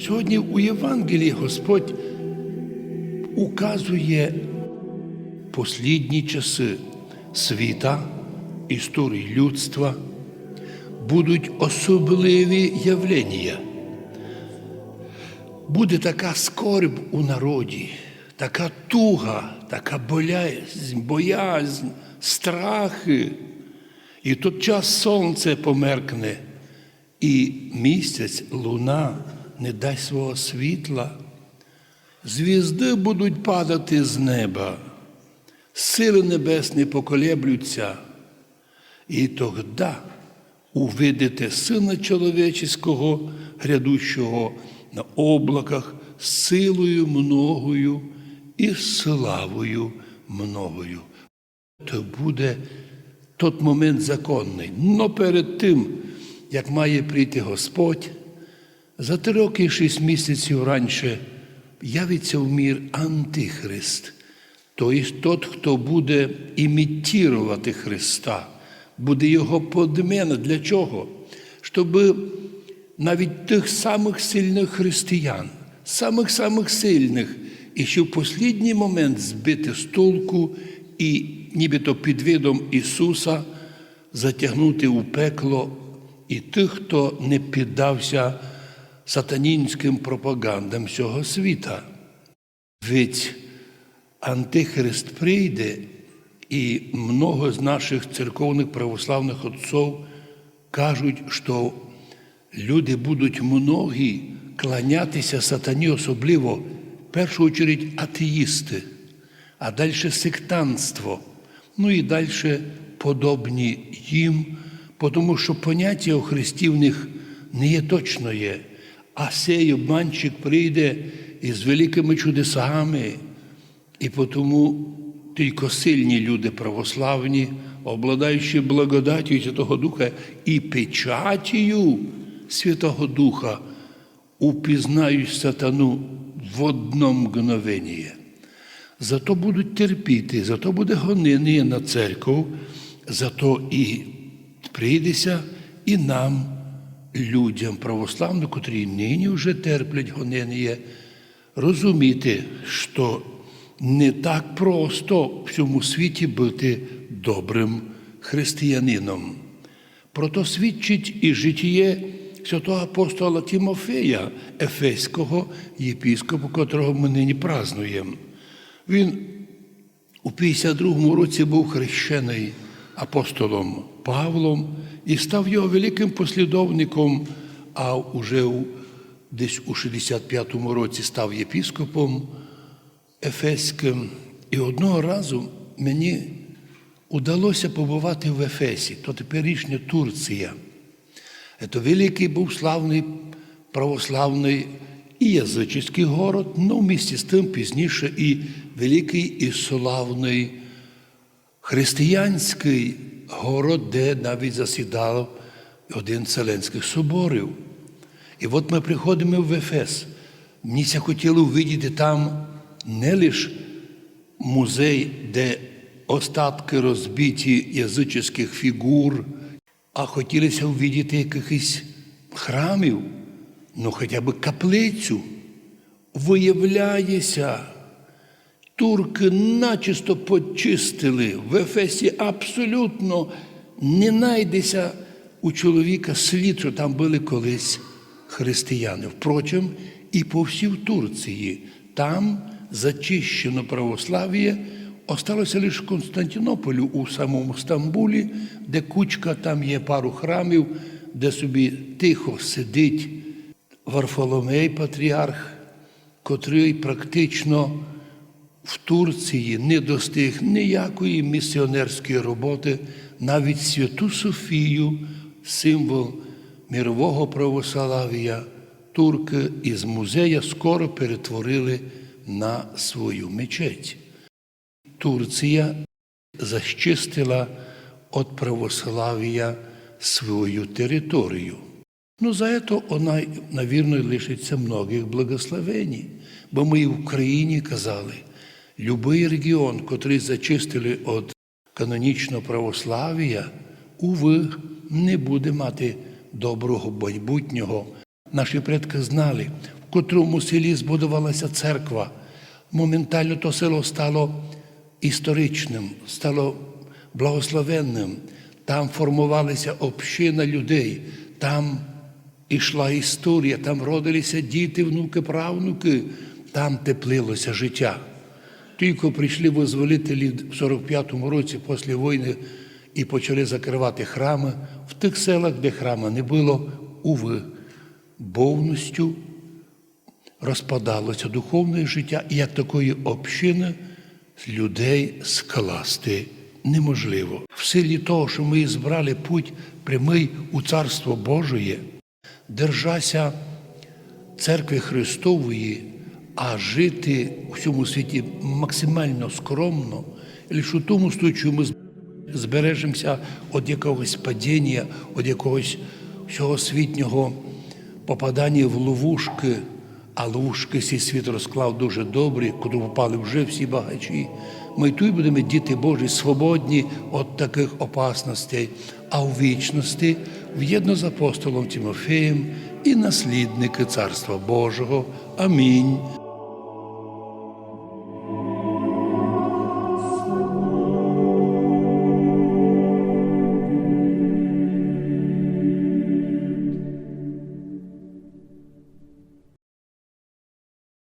Сьогодні у Євангелії Господь указує послідні часи світа, історії людства, будуть особливі явлення. Буде така скорбь у народі, така туга, така боязнь, боязнь, страхи. І той час сонце померкне, і місяць, луна не дасть свого світла. Звізди будуть падати з неба, сили небесні поколеблються, і тоді увидите Сина Чоловічого, грядущого на облаках, силою многою і славою многою. То буде тот момент законний. Но перед тим, як має прийти Господь, за три роки і шість місяців раніше явиться в мір Антихрист, тобто тот, хто буде імітувати Христа, буде його подмена. Для чого? Щоб навіть тих самих сильних християн, самих-самих сильних, і ще в послідній момент збити з толку і нібито під видом Ісуса затягнути у пекло і тих, хто не піддався сатанінським пропагандам цього світа. Ведь Антихрист прийде, і много з наших церковних православних отців кажуть, що люди будуть многі кланятися сатані, особливо в першу чергу атеїсти, а далі сектантство, ну і далі подобні їм, тому що поняття у Христі в них не є точно є. А сей обманщик прийде із великими чудесами, і тому тільки сильні люди православні, обладаючи благодаттю Святого Духа і печатію Святого Духа, упізнають сатану в одно мгновення. Зато будуть терпіти, зато буде гонення на церкву, зато і прийдеться і нам, людям православним, котрі нині вже терплять гонення, розуміти, що не так просто в цьому світі бути добрим християнином. Про то свідчить і житіє святого апостола Тимофея, Ефеського єпіскопа, котрого ми нині празнуємо. Він у 52-му році був хрещений апостолом Павлом і став його великим послідовником, а уже у, десь у 65-му році став єпіскопом Ефеським. І одного разу мені удалося побувати в Ефесі, то теперішня Турція. Це великий був славний православний і язичний город, але в місті з тим пізніше і великий і славний християнський город, де навіть засідав один з Вселенських соборів. І от ми приходимо в Ефес. Мені ся хотіло увидіти там не лише музей, де остатки розбиті язичних фігур, а хотілося увидіти якихось храмів, ну хоча б каплицю. Виявляється, турки начисто почистили. В Ефесі абсолютно не найдеться у чоловіка слід, що там були колись християни. Впрочем, і по всій Турції. Там зачищено православ'я, осталося лише в Константинополю у самому Стамбулі, де кучка, там є пару храмів, де собі тихо сидить Варфоломей Патріарх, котрий практично в Турції не достиг ніякої місіонерської роботи, навіть Святу Софію, символ мирового православ'я, турки із музея скоро перетворили на свою мечеть. Турція защистила від православ'я свою територію. Ну, за это вона, навірно, лишиться многих благословень. Бо ми і в Україні казали, любий регіон, котрий зачистили від канонічного православ'я, уви, не буде мати доброго майбутнього Наші предки знали, в котрому селі збудувалася церква. Моментально то село стало історичним, стало благословенним. Там формувалася община людей, там ішла історія, там родилися діти, внуки, правнуки, там теплилося життя. Тільки прийшли визволителі в 45-му році після війни і почали закривати храми в тих селах, де храма не було, уви, повністю розпадалося духовне життя, і як такої общини людей скласти неможливо. В силі того, що ми збрали путь прямий у Царство Божоє, держася церкви Христової, а жити у цьому світі максимально скромно, лише у тому случаю ми збережемося від якогось падіння, від якогось всьогосвітнього попадання в ловушки, а ловушки цей світ розклав дуже добрі, куди попали вже всі багачі. Ми тут будемо діти Божі свободні від таких опасностей, а у вічності в'єдно з апостолом Тимофеєм і наслідники Царства Божого. Амінь.